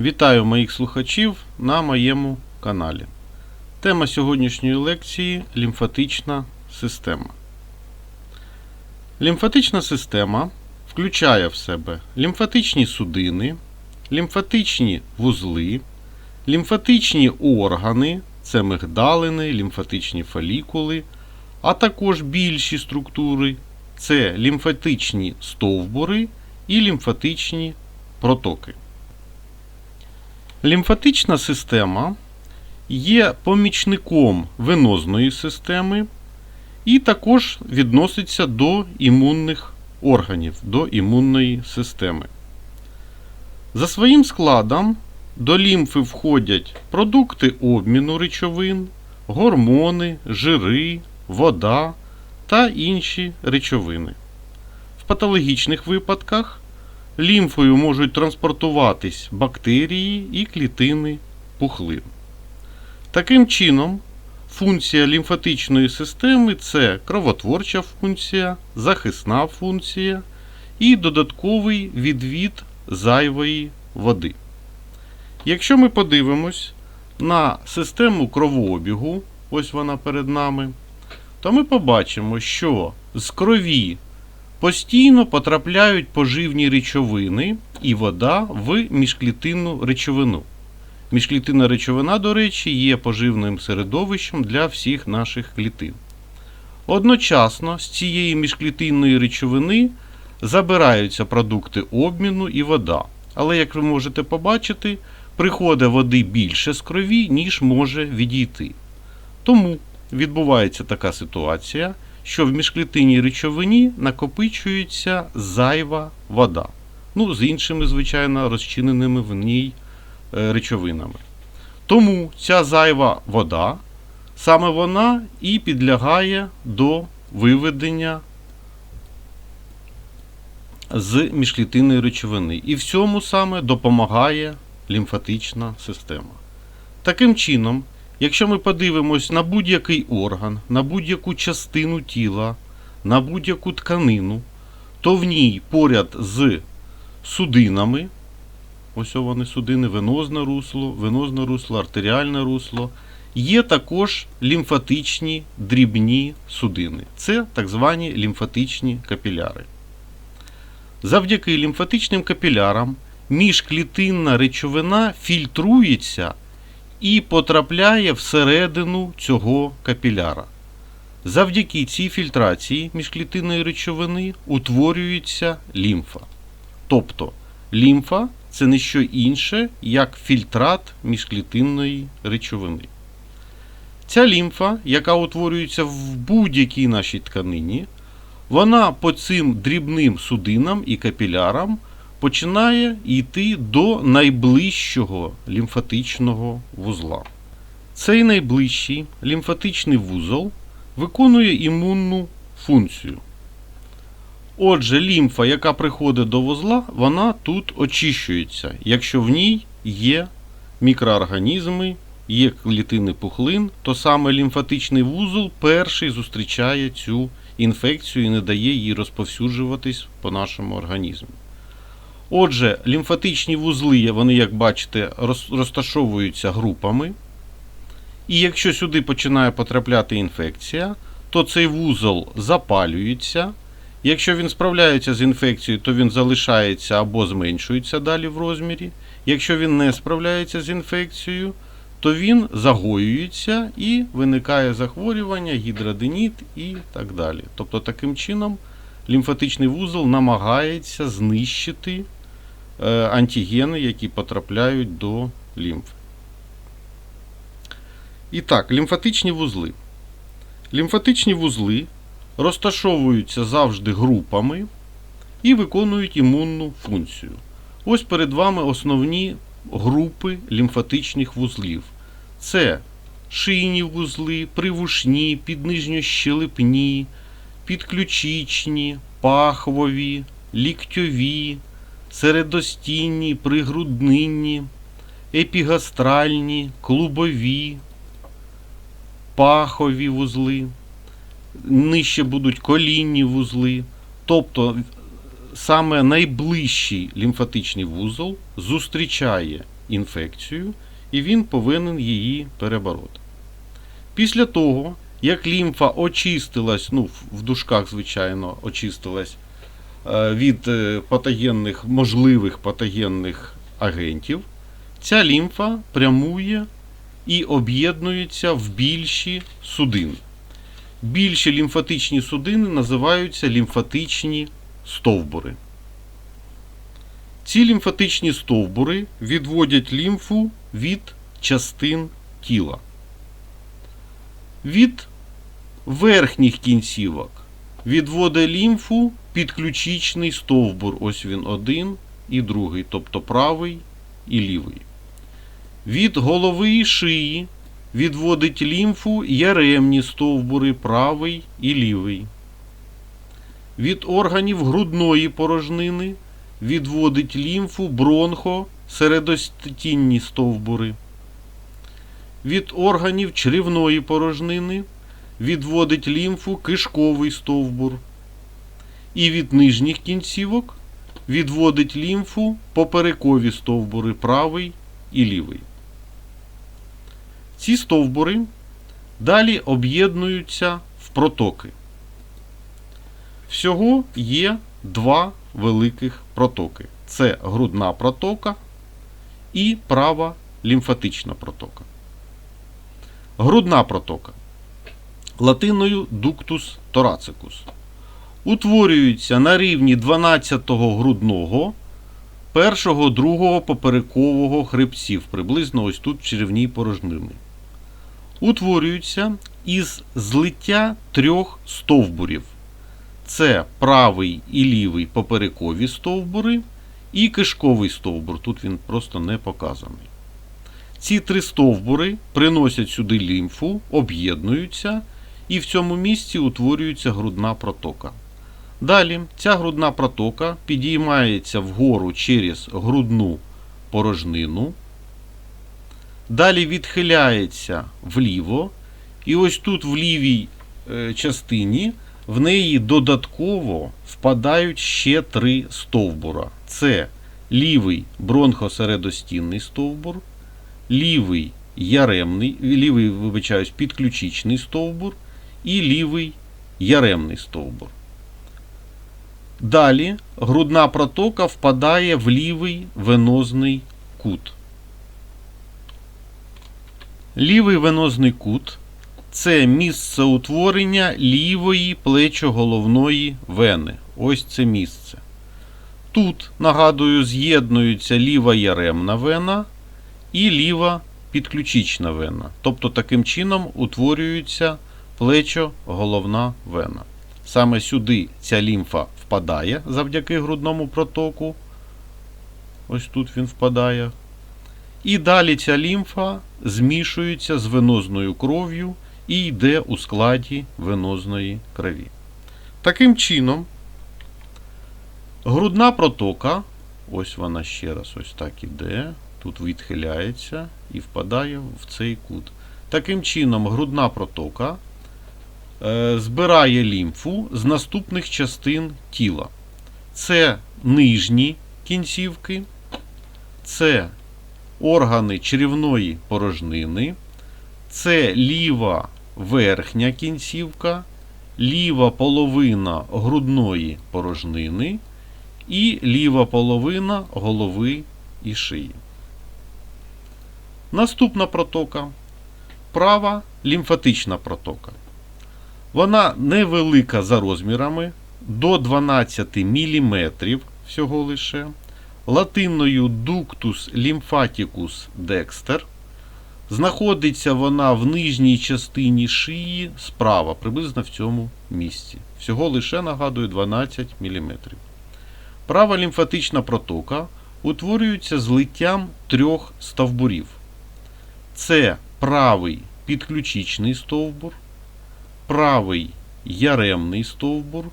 Вітаю моїх слухачів на моєму каналі. Тема сьогоднішньої лекції лімфатична система. Лімфатична система включає в себе лімфатичні судини, лімфатичні вузли, лімфатичні органи, це мигдалини, лімфатичні фолікули, а також більші структури це лімфатичні стовбури і лімфатичні протоки. Лімфатична система є помічником венозної системи і також відноситься до імунних органів, до імунної системи. За своїм складом до лімфи входять продукти обміну речовин, гормони, жири, вода та інші речовини. В патологічних випадках лімфою можуть транспортуватись бактерії і клітини пухлин. Таким чином, функція лімфатичної системи це кровотворча функція, захисна функція і додатковий відвід зайвої води. Якщо ми подивимось на систему кровообігу, ось вона перед нами, то ми побачимо, що з крові постійно потрапляють поживні речовини і вода в міжклітинну речовину. Міжклітинна речовина, до речі, є поживним середовищем для всіх наших клітин. Одночасно з цієї міжклітинної речовини забираються продукти обміну і вода. Але, як ви можете побачити, приходить води більше з крові, ніж може відійти. Тому відбувається така ситуація, що в міжклітинній речовині накопичується зайва вода. Ну, з іншими, звичайно, розчиненими в ній е, речовинами. Тому ця зайва вода, саме вона і підлягає до виведення з міжклітинної речовини. І в цьому саме допомагає лімфатична система. Таким чином, якщо ми подивимось на будь-який орган, на будь-яку частину тіла, на будь-яку тканину, то в ній поряд з судинами, ось вони судини, венозне русло, венозне русло, артеріальне русло, є також лімфатичні дрібні судини. Це так звані лімфатичні капіляри. Завдяки лімфатичним капілярам міжклітинна речовина фільтрується і потрапляє всередину цього капіляра. Завдяки цій фільтрації міжклітинної речовини утворюється лімфа. Тобто лімфа це не що інше, як фільтрат міжклітинної речовини. Ця лімфа, яка утворюється в будь-якій нашій тканині, вона по цим дрібним судинам і капілярам починає йти до найближчого лімфатичного вузла. Цей найближчий лімфатичний вузол виконує імунну функцію. Отже, лімфа, яка приходить до вузла, вона тут очищується, якщо в ній є мікроорганізми, є клітини пухлин, то саме лімфатичний вузол перший зустрічає цю інфекцію і не дає їй розповсюджуватись по нашому організму. Отже, лімфатичні вузли, вони, як бачите, розташовуються групами. І якщо сюди починає потрапляти інфекція, то цей вузол запалюється. Якщо він справляється з інфекцією, то він залишається або зменшується далі в розмірі. Якщо він не справляється з інфекцією, то він загоюється і виникає захворювання, гідроденіт і так далі. Тобто, таким чином лімфатичний вузол намагається знищити антигени, які потрапляють до лімфи. І так, лімфатичні вузли. Лімфатичні вузли розташовуються завжди групами і виконують імунну функцію. Ось перед вами основні групи лімфатичних вузлів. Це шийні вузли, привушні, піднижньощелепні, підключичні, пахвові, ліктьові, середостінні, пригруднинні, епігастральні, клубові, пахові вузли, нижче будуть колінні вузли. Тобто саме найближчий лімфатичний вузол зустрічає інфекцію, і він повинен її перебороти. Після того, як лімфа очистилась, ну, в- дужках, звичайно, очистилась від е, патогенних, можливих патогенних агентів, ця лімфа прямує і об'єднується в більші судини. Більші лімфатичні судини називаються лімфатичні стовбури. Ці лімфатичні стовбури відводять лімфу від частин тіла. Від верхніх кінцівок відводить лімфу підключичний стовбур. Ось він один і другий, тобто правий і лівий. Від голови і шиї відводить лімфу яремні стовбури правий і лівий. Від органів грудної порожнини відводить лімфу бронхо середостінні стовбури. Від органів чрівної порожнини відводить лімфу кишковий стовбур. І від нижніх кінцівок відводить лімфу поперекові стовбури правий і лівий. Ці стовбури далі об'єднуються в протоки. Всього є два великих протоки: це грудна протока і права лімфатична протока. Грудна протока латиною ductus thoracicus утворюється на рівні 12-го грудного, першого, другого поперекового хребців, приблизно ось тут в черевній порожнини. Утворюються із злиття трьох стовбурів. Це правий і лівий поперекові стовбури і кишковий стовбур. Тут він просто не показаний. Ці три стовбури приносять сюди лімфу, об'єднуються, і в цьому місці утворюється грудна протока. Далі ця грудна протока підіймається вгору через грудну порожнину, далі відхиляється вліво, і ось тут в лівій е, частині в неї додатково впадають ще три стовбура. Це лівий бронхосередостінний стовбур, лівий яремний, лівий, вибачаюсь, підключичний стовбур і лівий яремний стовбур. Далі грудна протока впадає в лівий венозний кут. Лівий венозний кут це місце утворення лівої плечоголовної вени. Ось це місце. Тут, нагадую, з'єднуються ліва яремна вена і ліва підключична вена. Тобто таким чином утворюється плечо-головна вена. Саме сюди ця лімфа впадає завдяки грудному протоку. Ось тут він впадає. І далі ця лімфа змішується з венозною кров'ю і йде у складі венозної крові. Таким чином, грудна протока, ось вона ще раз ось так іде, тут відхиляється і впадає в цей кут. Таким чином, грудна протока збирає лімфу з наступних частин тіла. Це нижні кінцівки, це органи черевної порожнини, це ліва верхня кінцівка, ліва половина грудної порожнини і ліва половина голови і шиї. Наступна протока права лімфатична протока. Вона невелика за розмірами до 12 мм всього лише. Латиною Ductus lymphaticus dexter. Знаходиться вона в нижній частині шиї справа, приблизно в цьому місці. Всього лише нагадую 12 мм. Права лімфатична протока утворюється злиттям трьох стовбурів. Це правий підключичний стовбур, правий яремний стовбур,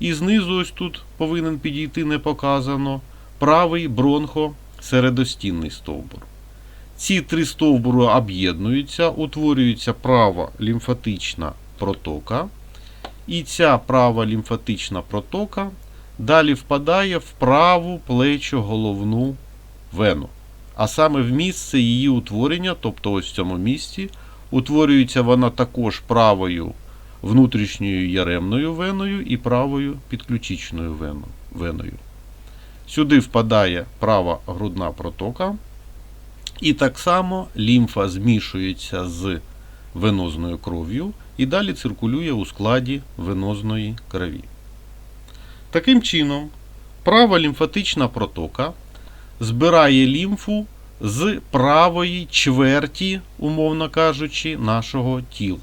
і знизу ось тут повинен підійти не показано правий бронхо-середостінний стовбур. Ці три стовбури об'єднуються, утворюється права лімфатична протока. І ця права лімфатична протока далі впадає в праву плечо-головну вену. а саме в місце її утворення, тобто ось в цьому місці, утворюється вона також правою внутрішньою яремною веною і правою підключичною веною. Сюди впадає права грудна протока, і так само лімфа змішується з венозною кров'ю і далі циркулює у складі венозної крові. Таким чином, права лімфатична протока збирає лімфу з правої чверті, умовно кажучи, нашого тіла.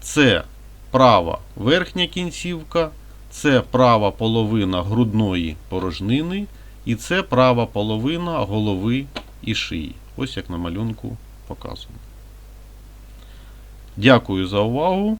Це права верхня кінцівка, це права половина грудної порожнини і це права половина голови і шиї. Ось як на малюнку показано. Дякую за увагу.